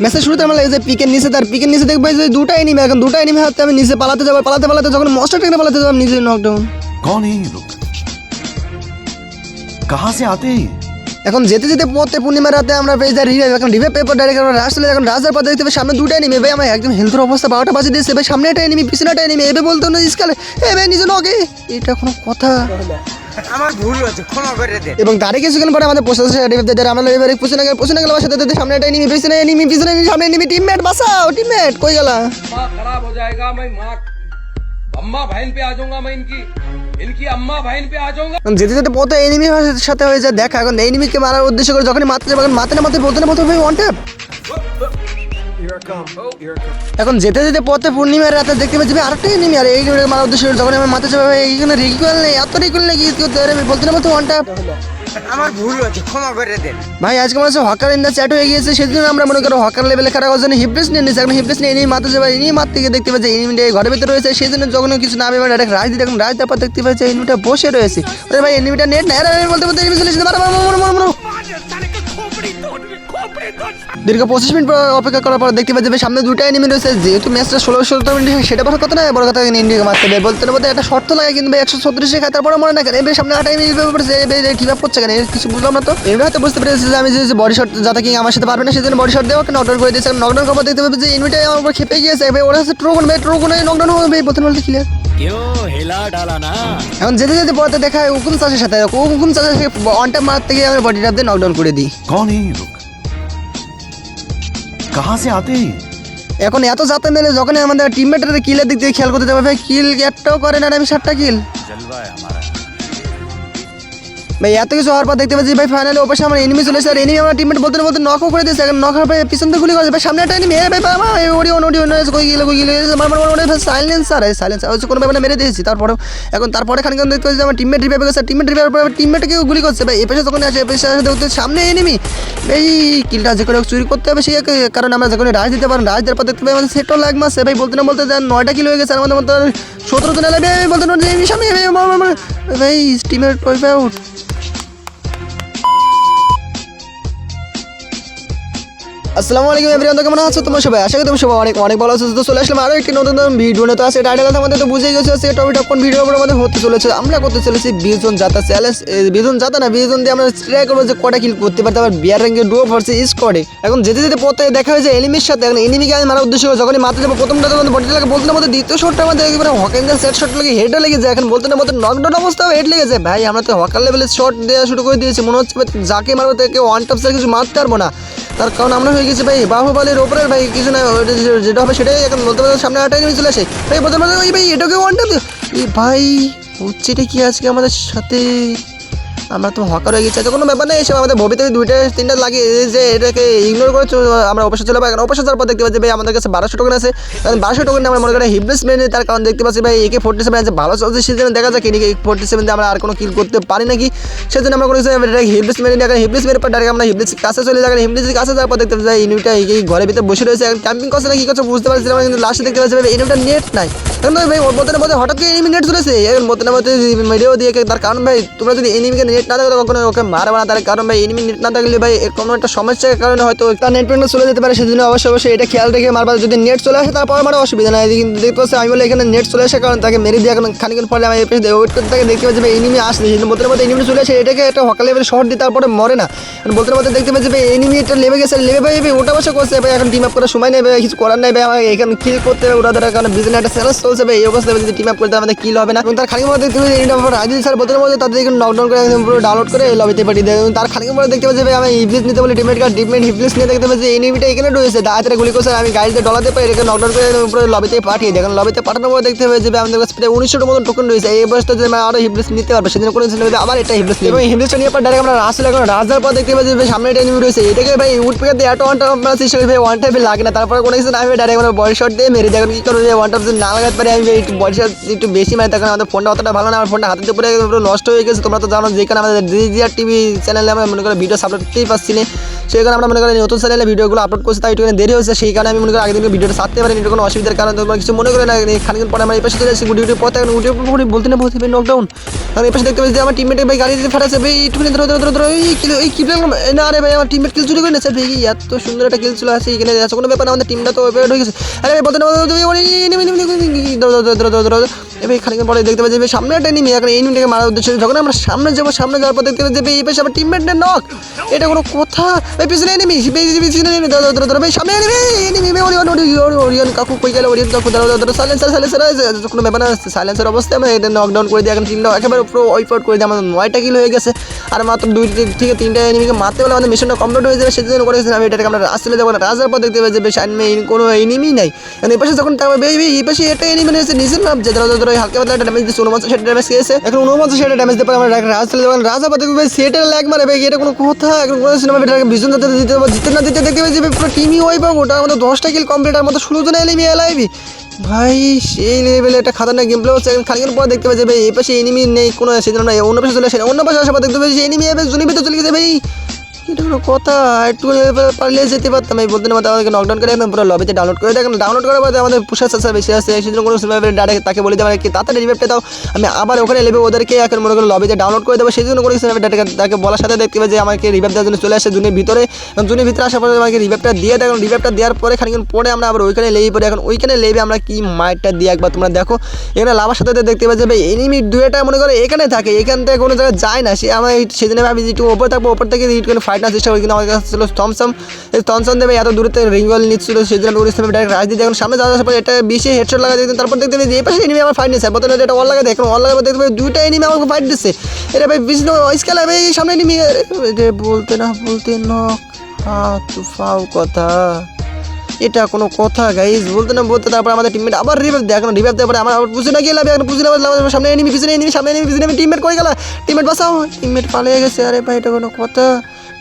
ম্যাচের শুরুতে আমার লাগে যে পিকের নিচে তার পিকের নিচে দেখবে যে দুটা এনিমি এখন দুটো এনিমি হাতে আমি নিচে পালাতে যাব পালাতে পালাতে যখন মস্টার টেকনে পালাতে যাব নিজে নকডাউন কোন এই লোক কাহা সে আতে এখন যেতে যেতে পড়তে পূর্ণিমা রাতে আমরা পেয়ে যাই রিভাইভ এখন রিভাইভ পেপার ডাইরেক্ট আমরা রাস চলে এখন রাজার পর দেখতে সামনে দুটো এনিমি ভাই আমার একদম হেলথের অবস্থা বারোটা বাজে দিয়েছে ভাই সামনে একটা এনিমি পিছনে একটা এনিমি এবে বলতো না ইসকালে এ ভাই নিজে নগে এটা কোনো কথা। আমার ভুল হয়েছে ক্ষমা করে দে এবং তারই কিছুক্ষণ পরে আমাদের পোস্টার রিভাইভ দিয়ে আমরা এবারে পিছনে গেলে পিছনে গেলে সাথে সাথে সামনে একটা এনিমি পিছনে এনিমি পিছনে enemy, সামনে এনিমি টিমমেট বাঁচাও টিমমেট কই গেলা माँ खराब हो जाएगा मैं माँ अम्मा बहन पे आ जाऊंगा मैं इनकी इनकी अम्मा बहन पे आ जाऊंगा এখন যেতে যেতে পথে এনিমি সাথে হয়ে যায় দেখা এখন এনিমিকে মারার উদ্দেশ্য করে যখনই মারতে যাবে এখন মাথা না মাথায় বলতে না বলতে ভাই ওয়ান ট্যাপ এখন যেতে যেতে পথে পূর্ণিমার রাতে দেখতে পাচ্ছি ভাই আরেকটা এনিমি আর এই মারার উদ্দেশ্য যখন আমি মাথা ভাই এইখানে রিকুয়াল নেই এত রিকুয়াল নেই কি করতে পারে বলতে না বলতে ওয়ান ট্যাপ আমার ভুল হয়েছে ক্ষমা করে দে ভাই আজকে মনে হচ্ছে হকার ইন্ডা চ্যাট হয়ে গিয়েছে সেজন্য আমরা মনে করো হকার লেভেলে খেলা করার জন্য হিপলেস নিয়ে নিয়েছি এখন হিপলেস নিয়ে এনিমি মারতে যাবে এনিমি মারতে গিয়ে দেখতে পাচ্ছি এনিমিটা ঘরের ভিতরে রয়েছে সেই জন্য যখন কিছু না ভেবে ডাইরেক্ট রাজ দিতে এখন রাজ দেখতে পাচ্ছি এনিমিটা বসে রয়েছে। আরে ভাই এনিমিটা নেট না বলতে বলতে এনিমি চলে এসেছে মারো মারো মারো মারো মারো। দীর্ঘ পঁচিশ মিনিট পর অপেক্ষা করার পর দেখতে পাচ্ছি সামনে দুটো এনিমি রয়েছে। যেহেতু ম্যাচটা ষোলো সতেরো মিনিট সেটা বড় কথা না বড় কথা ইন্ডিয়াকে মারতে হবে বলতে মধ্যে একটা শর্ত লাগে কিন্তু একশো ছত্রিশে খাতার পরে মনে না এবার সামনে আটাই মিনিট পড়েছে করছে কেন? কিছু বুঝলাম না তো। এবার হয়তো বুঝতে পেরেছি যে আমি যে বডি শর্ট যাতে কি আমার সাথে পারবে না সেজন্য বডি শর্ট দেওয়া নকডাউন করে দিয়েছে নকডাউন করার দেখতে পাবে যে ইনভিটাই আমার উপর খেপে গিয়েছে। এবার ওরা হচ্ছে ট্রোগন ভাই ট্রোগুনে নকডাউন হবে প্রথম বলতে ক্লিয়ার এখন যেতে যেতে পথে দেখা হয় হুকুম চাষের সাথে। হুকুম চাষের অনটা মারতে গিয়ে আমি বডিটা দিয়ে নকডাউন করে দিই। কোন कहाँ से आते हैं ये? এখন এত যাতে মেলে যখন আমাদের টিমমেটের কিলের দিক থেকে খেয়াল করতে যাবে ভাই কিল একটাও করে না আর আমি সাতটা কিল ভাই এত কিছু হওয়ার পর দেখতে পাচ্ছি ভাই ফাইনালি ওপাশে আমার এনিমি চলে এসেছে আর এনিমি আমার টিমমেট বলতে বলতে নকও করে দিয়েছে এখন নক পর পিছন থেকে গুলি করেছে ভাই সামনে একটা এনিমি এ ভাই বাবা ওডি ওডি অন কই গেলে কই গেলে মার মার মার সাইলেন্সার এই সাইলেন্সার হচ্ছে কোনো ব্যাপারে মেরে দিয়েছি তারপরেও এখন তারপরে খানিক দেখতে পাচ্ছি আমার টিমমেট রিভাইভ গেছে টিমমেট রিভাইভ পর টিমমেটকে গুলি করছে ভাই এপাশে যখন আসে এপাশে আসে দেখতে সামনে এনিমি এই কিলটা যে করে চুরি করতে হবে সেই কারণে আমরা যখন রাজ দিতে পারেন রাজ দেওয়ার পর দেখতে পাই আমাদের সেটও লাগ মাসে ভাই বলতে না বলতে নয়টা কিলো হয়ে গেছে আমাদের মতো সতেরো দিন লাগবে বলতে সামনে। ভাই টিমের আসসালামু আলাইকুম এভরিওয়ান কেমন আছো তোমরা সবাই? আশা করি তুমি সবাই অনেক অনেক ভালো আছো। তো চলে আসলাম আরও একটি নতুন নতুন ভিডিও নিয়ে। তো আছে টাইটেল আমাদের তো বুঝেই গেছে, আজকে টপিক কোন ভিডিও উপর আমাদের হতে চলেছে? আমরা করতে চলেছি বিজন জাতা চ্যালেঞ্জ বিজন জাতা না, বিজন দিয়ে আমরা ট্রাই করব যে কটা কিল করতে পারতে। আবার বিয়ার র্যাঙ্কে ডুয়ো ভার্সেস স্কোয়াডে এখন যেতে যেতে পথে দেখা হয়েছে এনিমির সাথে। এখন এনিমিকে আমি মারার উদ্দেশ্য যখনই মারতে যাব, প্রথমটা তোমাদের বডিটা লাগে বলতে না, বলতে দ্বিতীয় শটটা আমাদের একেবারে হকেন্ডের সেট শট লেগে হেডে লেগে যায়। এখন বলতে না, বলতে নকডাউন অবস্থাও হেড লেগে যায়। ভাই, আমরা তো হকার লেভেলের শট দেওয়া শুরু করে দিয়েছি। মনে হচ্ছে যাকে মারবো তাকে ওয়ান টপ কিছু মারতে পারব না। তার কারণ আমরা হয়ে গেছি ভাই, বাহুবলের ওপরে ভাই, কিছু না যেটা হবে সেটাই এখন বলতে সামনে আটাই নিয়ে চলে আসে। ভাই বলতে ওই ভাই এটাকে ওয়ান টপ এই ভাই, হচ্ছে এটা কি আজকে আমাদের সাথে? আমরা তো হকার হয়ে গেছি কোনো ব্যাপার নেই এসব আমাদের ভবিতে দুইটা তিনটা লাগে যে এটাকে ইগনোর করে আমরা অবশ্য চলে অবশ্য যাওয়ার পর দেখতে পাচ্ছি ভাই আমাদের কাছে বারোশো টোকেন আছে। কারণ বারোশো টোকেন আমরা মনে করি হিবলেস মেনে তার কারণ দেখতে পাচ্ছি ভাই একে ফোর্টি সেভেন আছে ভালো চলছে সেজন্য দেখা যাক এদিকে ফোর্টি সেভেন আমরা আর কোনো কিল করতে পারি নাকি। সেজন্য আমরা করেছি হিবলেস মেরে নিয়ে হিবলেস মেরে পর ডাইরেক্ট আমরা হিবলেস কাছে চলে যাই। হিবলেসের কাছে যাওয়ার পর দেখতে পাচ্ছি ইনুটা এই ঘরের ভিতরে বসে রয়েছে। ক্যাম্পিং করছে না কি করছে বুঝতে পারছি না, কিন্তু লাস্টে দেখতে পাচ্ছি ভাই ইনুটা নেট নাই। তো ভাই না বলতে হঠাৎ করে এনিমি নেট চলেছে বলতে না বলতে দিয়ে তার কারণ ভাই তোমরা যদি এনিমিকে নেট না থাকে কখনো ওকে মারবে না তার কারণ ভাই এনিমি নেট না থাকলে ভাই কোনো একটা সমস্যার কারণে হয়তো তার নেট প্যান্ট চলে যেতে পারে সেজন্য অবশ্যই অবশ্যই এটা খেয়াল রেখে মারবার যদি নেট চলে আসে তারপর আমার অসুবিধা নাই কিন্তু দেখতে পাচ্ছি আমি বলে এখানে নেট চলে আসে কারণ তাকে মেরে দিয়ে এখন খানিক্ষণ পরে আমি এপিসোড ওয়েট করতে থাকে দেখতে পাচ্ছি ভাই এনিমি আসছে সেজন্য বলতে না এনিমি চলে আসে এটাকে একটা হকার লেভেল শর্ট দিয়ে তারপরে মরে না বলতে না দেখতে পাচ্ছি ভাই এনিমি এটা লেবে গেছে লেবে ভাই ভাই ওটা বসে করছে ভাই এখন টিম আপ করার সময় নেই ভাই কিছু করার নাই ভাই আমার এখানে কিল করতে হবে ওরা দ্বারা কারণ বিজনেস একটা চ্যালেঞ্জ চলছে ভাই এই অবস্থায় যদি টিম আপ করতে আমাদের কিল হবে না এবং তার খালি মধ্যে পাচ্ছি এটা রাজিল স্যার বলতে বলতে তাদের নকডাউন করে পুরো ডাউনলোড করে লবিতে পাঠিয়ে দেয়। তার খানিক পরে দেখতে পাচ্ছি, ভাই, আমি হিবলিস নিতে বলে টিমেট কার্ড ডিপমেন্ট হিবলিস নিয়ে দেখতে পাচ্ছি এনিমিটা এখানে রয়েছে। দাঁড়াতে গুলি করছে আমি গাড়িতে ডলাতে পাই এটাকে নকডাউন করে একদম পুরো লবিতে পাঠিয়ে দেয়। এখন লবিতে পাঠানোর পর দেখতে পাচ্ছি, ভাই, আমাদের কাছে প্রায় উনিশশোর মতন টোকেন রয়েছে। এই অবস্থা যে আমি আরও হিবলিস নিতে পারবে, সেদিন করে ছিল আবার এটা হিবলিস এবং হিবলিসটা নিয়ে পর ডাইরেক্ট আমরা রাস্তা এখন রাস্তার পর দেখতে পাচ্ছি, ভাই, সামনে একটা এনিমি রয়েছে। এটাকে, ভাই উড পেকে এত ওয়ান টাইম মারছি হিসেবে ভাই ওয়ান টাইমে লাগে না। তারপরে কোনো কিছু না আমি ডাইরেক্ট আমরা বডি শট দিয়ে মেরে দেখুন কি করব ওয়ান টাইম না লাগাতে পারি, আমি বডি শট একটু বেশি মারি তখন আমাদের ফোনটা অতটা ভালো না। আমার ফোনটা হাতে পুরো নষ্ট হয়ে গেছে। তোমরা তো জানো যেখানে আমাদের যেখানে টিভি চ্যানেলে আমরা মনে করো ভিডিও করতেই পারছি না সেই কারণে আমরা মনে করি নতুন চ্যানেলে ভিডিওগুলো আপলোড করছি তাই একটু দেরি হয়েছে সেই কারণে আমি মনে করি আগের দিনকে ভিডিওটা ছাড়তে পারিনি এটা কোনো অসুবিধার কারণ তোমরা কিছু মনে করে না খানিক পরে আমরা এই পাশে চলে আসছি গুটি গুটি পথে এখন গুটি বলতে না বলতে নকডাউন কারণ এই পাশে দেখতে পাচ্ছি যে আমার টিমমেটে ভাই গাড়ি দিয়ে ফাটাচ্ছে ভাই একটুখানি ধরো ধরো ধরো ধরো এই কিলো এই কিলো না আরে ভাই আমার টিমমেট কিল চুরি করে নিয়েছে ভাই এত সুন্দর একটা কিল চলে আছে এখানে আছে কোনো ব্যাপার না আমাদের টিমটা তো ঢুকে গেছে আরে বলতে না ধরো ধরো ধরো এবার খানিক পরে দেখতে পাচ্ছি ভাই সামনে একটা এনিমি এখন এই এনিমিটাকে মারার উদ্দেশ্যে যখন আমরা সামনে যাব, সামনে যাওয়ার পর দেখতে পাচ্ছি এই পাশে আমার টিমমেটের নক এটা কোনো কথা? ভাই পিছনে এনিমি পিছনে এনিমি ভাই, সামনে এনিমি এনিমি ভাই কাকু কই গেল কাকু ধরো ধরো সাইলেন্সার সাইলেন্সার কোনো ব্যাপার না সাইলেন্সার অবস্থায় আমরা এটা নকডাউন করে দিই, এখন একেবারে পুরো ওয়াইপ আউট করে দিই। আমাদের নয়টা কিল হয়ে গেছে। আর মাত্র দুই থেকে তিনটা এনিমিকে মারতে হলে আমাদের মিশনটা কমপ্লিট হয়ে যাবে, সেজন্য করেছেন আমি এটাকে আমরা রাস্তায় যাব না। রাজার পর দেখতে কোনো এনিমি নাই। এই পাশে যখন এই পাশে এটা এনিমি নিয়েছে নিজের নাম যে ধরো ধরো হালকা পাতলা একটা ড্যামেজ দিচ্ছে, উনপঞ্চাশ সেটা ড্যামেজ খেয়েছে। এখন উনপঞ্চাশ সেটা ড্যামেজ দিয়ে পরে আমরা রাস্তায় যাব। রাজা পর দেখবে ভাই সেটার ল্যাগ মারে ভাই, এটা কোনো কথা। এখন কোনো সিনেমা এটাকে বিজন যাতে দিতে পারব জিতে না দিতে দেখতে পাচ্ছি পুরো টিমই ওই পাবো ওটা আমাদের দশটা কিল কমপ্লিট আর মতো ষোলো জন এলিমি এলাইবি ভাই, সেই লেভেলে একটা খাতারনাক গেম প্লে হচ্ছে। এখন খানিকের পর দেখতে পাচ্ছি ভাই, এই পাশে এনিমি নেই, কোনো সেজন্য না অন্য পাশে চলে আসে অন্য পাশে আসার পর দেখতে পাচ্ছি এনিমি এবার ভিতরে চলে গেছে ভাই। এটা কথা, একটু পারলে যেতে পারতাম। এই বলতে না আমাদেরকে নকডাউন করে একদম পুরো লবিতে ডাউনলোড করে দেখেন। ডাউনলোড করার পরে আমাদের পুষার চাষা বেশি আছে সেই জন্য কোনো সিনেমা ডাইরেক্ট তাকে বলে দেওয়া কি তাড়াতাড়ি রিভেপটা দাও। আমি আবার ওখানে লেবে ওদেরকে এখন মনে করো লবিতে ডাউনলোড করে দেবো সেই জন্য কোনো সিনেমা ডাইরেক্ট তাকে বলার সাথে দেখতে পাই যে আমাকে রিভেপ দেওয়ার জন্য চলে আসে জুনের ভিতরে। এবং জুনের ভিতরে আসার পরে আমাকে রিভেপটা দিয়ে দেয় রিভেপটা দেওয়ার পরে খানিকক্ষণ পরে আমরা আবার ওইখানে লেগে পড়ি এখন ওইখানে লেবে আমরা কি মাইটটা দিয়ে একবার তোমরা দেখো। এখানে লাভার সাথে দেখতে পাচ্ছি ভাই এনিমি দুয়েটা মনে করো এখানে থাকে, এখান থেকে কোনো জায়গায় যায় না। সে আমার সেদিনে ভাবি যে একটু ওপর থাকব, ওপর থেকে একটু ফাইট না চেষ্টা করি, কিন্তু আমার কাছে ছিল থমসম। এই থমসম দেবে এত দূরে রিঙ্গল নিচ্ছিল জন্য ওর ইসলামে ডাইরেক্ট রাজ দিয়ে এখন সামনে যাওয়ার পর এটা বিশে হেডশট লাগা দিতেন তারপর দেখতে পাই যে এই পাশে এনিমি আমার ফাইট নিচ্ছে বলতে এটা অল লাগা দেখো অল লাগা দেখতে পাই দুইটা এনিমি আমাকে ফাইট দিচ্ছে। এটা ভাই বিষ্ণু স্কেল ভাই সামনে এনিমি বলতে না, বলতে ন তু ফাও কথা। এটা কোনো কথা গাইজ বলতে না, বলতে তারপর আমাদের টিমমেট আবার রিভাইভ দেয়। এখন রিভাইভ দেওয়ার পরে আমার আবার বুঝে না গেলাম, এখন বুঝে না সামনে এনিমি পিছনে এনিমি সামনে এনিমি পিছনে টিমমেট করে গেল? টিমমেট বাঁচাও টিমমেট পালিয়ে গেছে। আরে ভাই, এটা কোনো কথা।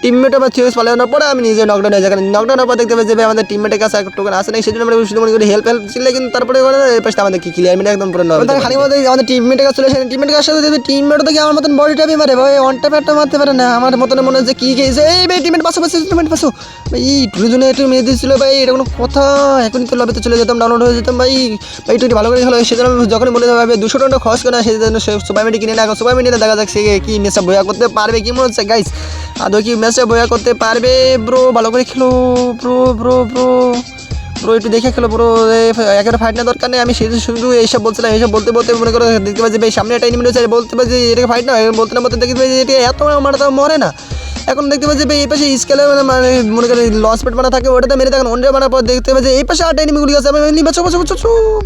টিমমেট আবার থিওস পালানোর পরে আমি নিজে নকডাউন হয়ে যাই। কারণ নকডাউনের পর দেখতে পাচ্ছি যে আমাদের টিমমেটের কাছে এক টোকেন আসে নাই সেই জন্য আমরা শুধু মনে করি হেল্প হেল্প ছিল কিন্তু তারপরে এই পাশে আমাদের কি ক্লিয়ার মিনে একদম পুরো নর্মাল খালি মধ্যে আমাদের টিমমেটের কাছে চলে আসে টিমমেটের কাছে দেখবে টিমমেট দেখে আমার মতন বডি টাপি মারে ভাই অন টাপে একটা মারতে পারে না। আমার মতন মনে হচ্ছে কি খেয়েছে এই ভাই টিমমেট পাশো পাশে টিমমেট পাশো ভাই এই দুজনে একটু মেরে দিয়েছিল ভাই এটা কোনো কথা। এখনই তো লবিতে চলে যেতাম ডাউনলোড হয়ে যেতাম ভাই। ভাই একটু ভালো করে খেলো সেজন্য আমি যখনই বলে দেবো ভাই দুশো টাকা খরচ করে না সেজন্য সুপার মিটি কিনে না সুপার মিটিতে দেখা যাক সে কি ম্যাচটা বয়া করতে পারবে কি মনে হচ্ছে গাইস আদৌ কি ম্যাচটা বয়া করতে পারবে। ব্রো, ভালো করে খেলো। Bro bro bro. ব্রো, একটু দেখে খেলো, ব্রো। একেবারে ফাইট না দরকার নেই। আমি সেই শুধু এইসব বলছিলাম, এইসব বলতে বলতে মনে করো, দেখতে পাচ্ছি, ভাই, সামনে একটা এনিমি বলতে পারছি এটাকে ফাইট না বলতে না বলতে দেখতে পাচ্ছি এটা এত মারা তো মরে না। এখন দেখতে পাচ্ছি এই পাশে স্কেলে মানে মানে মনে করি লস পেট মারা থাকে, ওটাতে মেরে থাকেন অন্য মারার পর দেখতে পাচ্ছি এই পাশে আট এনিমিগুলি আছে, আমি এমনি বাঁচো বাঁচো বাঁচো,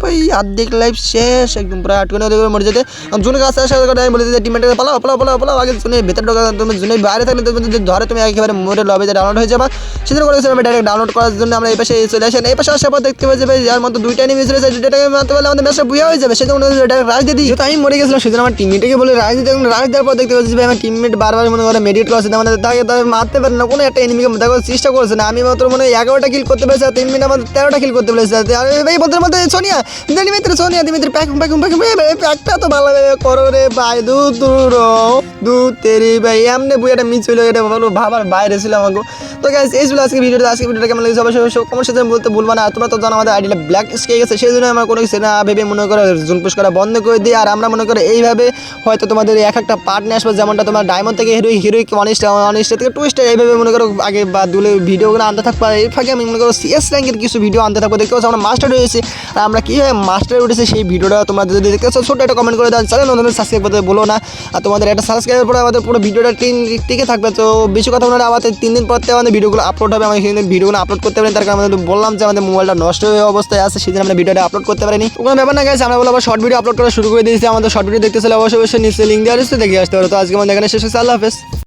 ভাই, অর্ধেক লাইফ শেষ, একদম পুরো আটকে ওদের মরে যেতে। জুনের কাছে আসার কথা আমি বলে দিতে টিমমেটকে পালাও পালাও পালাও পালাও, আগে জুনের ভেতরে ঢোকা তুমি জুনে বাইরে থাকলে তুমি যদি ধরে, তুমি একেবারে মোড়ে লবিতে ডাউনলোড হয়ে যাবা। সেজন্য করেছি আমি ডাইরেক্ট ডাউনলোড করার জন্য আমরা এই পাশে চলে আসেন এই পাশে আসার পর দেখতে পাচ্ছি ভাই, যার মতো দুইটা এনিমি রয়েছে দুইটাকে মারতে পারলে আমাদের ম্যাচটা বুয়া হয়ে যাবে সেজন্য ডাইরেক্ট রাজ দিয়ে দিই। আমি মরে গেছিলাম সেজন্য আমার টিমমেটকে বলে রাজ দিতে রাজ দেওয়ার পর দেখতে পাচ্ছি ভাই, আমার টিমমেট বারবার মনে করে মেডিট করছে আমাদের তাকে তাকে মারতে পারে না। কোনো একটা এনিমিকে দেখো চেষ্টা করছে না। আমি মাত্র মনে হয় এগারোটা কিল করতে পেরেছি, আর তিন মিনিট আমাদের তেরোটা কিল করতে পেরেছি। আর এই বলতে মধ্যে সোনিয়া, দিমিত্র সোনিয়া, দিমিত্র প্যাকুম প্যাকুম প্যাকুম প্যাকটা তো ভালোভাবে করো রে ভাই দু দূর দু তেরি ভাই। এমনি বুয়াটা মিস হইল এটা ভালো ভাবার বাইরে ছিল আমাকে। তো গাইস এই ছিল আজকে ভিডিওটা আজকে ভিডিওটা কেমন লেগেছে অবশ্যই কমেন্ট সেকশনে বলতে ভুলবা না। তোমরা তো জানো আমাদের আইডিটা ব্ল্যাক স্কে গেছে, সেই জন্য আমার কোনো কিছু না ভেবে মনে করে জুন পুশ করা বন্ধ করে দিই। আর আমরা মনে করি এইভাবে হয়তো তোমাদের এক একটা পার্ট নিয়ে আসবে, যেমনটা তোমার ডায়মন্ড থেকে হিরো হিরোইক অনিস্ট অনিস্ট থেকে টুইস্টার এইভাবে মনে করো আগে বা দুলে ভিডিওগুলো আনতে থাকব এর ফাঁকে আমি মনে করো সিএস র্যাঙ্কের কিছু ভিডিও আনতে থাকব, দেখতে পাচ্ছি আমরা মাস্টার হয়েছে আর আমরা কীভাবে মাস্টার উঠেছে সেই ভিডিওটা তোমরা যদি দেখতে চাও ছোটো একটা কমেন্ট করে দেওয়া চ্যানেল নতুন সাবস্ক্রাইব করতে বলো না। আর তোমাদের একটা সাবস্ক্রাইবের পরে আমাদের পুরো ভিডিওটা তিন টিকে থাকবে। তো বেশি কথা বলে আমাদের তিন দিন পর থেকে আমাদের ভিডিওগুলো আপলোড হবে। আমাদের সেদিন ভিডিওগুলো আপলোড করতে পারি তার কারণে আমাদের বললাম যে আমাদের মোবাইলটা নষ্ট হয়ে অবস্থায় আছে, সেদিন আমরা ভিডিওটা আপলোড করতে পারিনি। কোনো ব্যাপার না গেছে আমরা বলো আবার শর্ট ভিডিও আপলোড করা শুরু করে দিয়েছি। আমাদের শর্ট ভিডিও দেখতে চাইলে অবশ্যই অবশ্যই নিচে লিঙ্ক দেওয়া রয়েছে, দেখে আসতে পারো। তো আজকে আমাদের এখানে শেষ হচ্ছে। আল্লাহ হাফেজ।